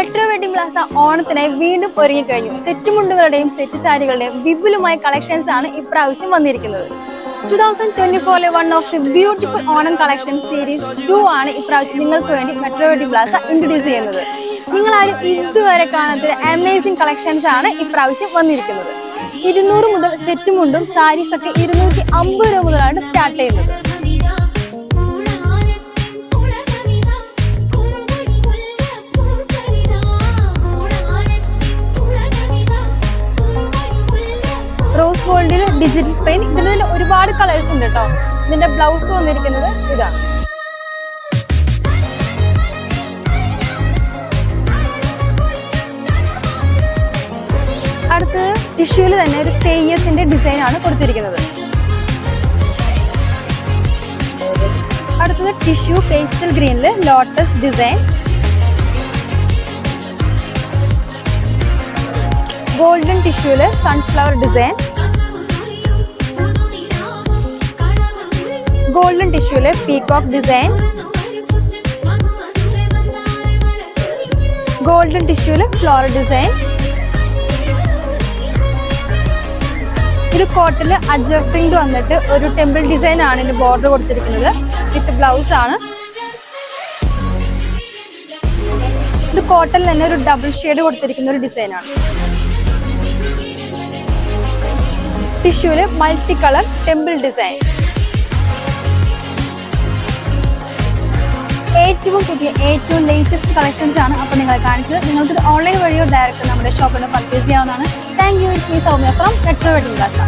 Metro wedding Plaza ഓണത്തിനായി വീണ്ടും ഒരുങ്ങി കഴിഞ്ഞു സെറ്റ് മുണ്ടുകളുടെയും സെറ്റ് സാരികളുടെയും വിപുലമായ കളക്ഷൻസ് ആണ് ഇപ്രാവശ്യം വന്നിരിക്കുന്നത്. Two thousand twenty ഫോറിലെ one of the beautiful Onam collection series two ആണ് ഇപ്രാവശ്യം നിങ്ങൾക്ക് വേണ്ടി മെട്രോ വെഡിംഗ് പ്ലാസ ഇൻട്രൊഡ്യൂസ് ചെയ്യുന്നത്. നിങ്ങൾ ആരും ഇതുവരെ കാണാത്ത അമേസിംഗ് കളക്ഷൻസ് ആണ് ഇപ്രാവശ്യം വന്നിരിക്കുന്നത്. ഇരുന്നൂറ് മുതൽ സെറ്റ് മുണ്ടും സാരീസ് ഒക്കെ ഇരുന്നൂറ്റി അമ്പത് രൂപ മുതലാണ് സ്റ്റാർട്ട് ചെയ്യുന്നത്. ഡിജിറ്റൽ പെയിൻ ഇതിൽ ഒരുപാട് കളേഴ്സ് ഉണ്ട് കേട്ടോ ഇതിന്റെ ബ്ലൗസ് വന്നിരിക്കുന്നത് ഇതാണ് അടുത്ത് ടിഷ്യൂവിൽ തന്നെ ഒരു തെയ്യത്തിന്റെ ഡിസൈൻ ആണ് കൊടുത്തിരിക്കുന്നത്. അടുത്തത് ടിഷ്യൂ പേസ്റ്റൽ ഗ്രീനിൽ ലോട്ടസ് ഡിസൈൻ ഗോൾഡൻ ടിഷ്യൂൽ സൺഫ്ലവർ ഡിസൈൻ ഗോൾഡൻ ടിഷ്യൂൽ പീകോക്ക് ഡിസൈൻ ഗോൾഡൻ ടിഷ്യൂൽ ഫ്ലോറൽ ഡിസൈൻ ഇത് കോട്ടിൽ അജർ പ്രിന്റ് വന്നിട്ട് ഒരു ടെമ്പിൾ ഡിസൈൻ ആണ് ഇതിന് ബോർഡർ കൊടുത്തിരിക്കുന്നത്. വിത്ത് ബ്ലൗസ് ആണ്. ഇത് കോട്ടൺ തന്നെ ഒരു ഡബിൾ ഷെയ്ഡ് കൊടുത്തിരിക്കുന്ന ഒരു ഡിസൈൻ ആണ്. ടിഷ്യൂൽ മൾട്ടി കളർ ടെമ്പിൾ ഡിസൈൻ ഏറ്റവും പുതിയ ഏറ്റവും ലേറ്റസ്റ്റ് കളക്ഷൻസ് ആണ് അപ്പോൾ നിങ്ങളെ കാണിച്ചത്. നിങ്ങൾക്ക് ഓൺലൈൻ വഴിയോ ഡയറക്റ്റ് നമ്മുടെ ഷോപ്പിൽ പർച്ചേസ് ചെയ്യാവുന്നതാണ്. Thank you Soumya from metro wedding class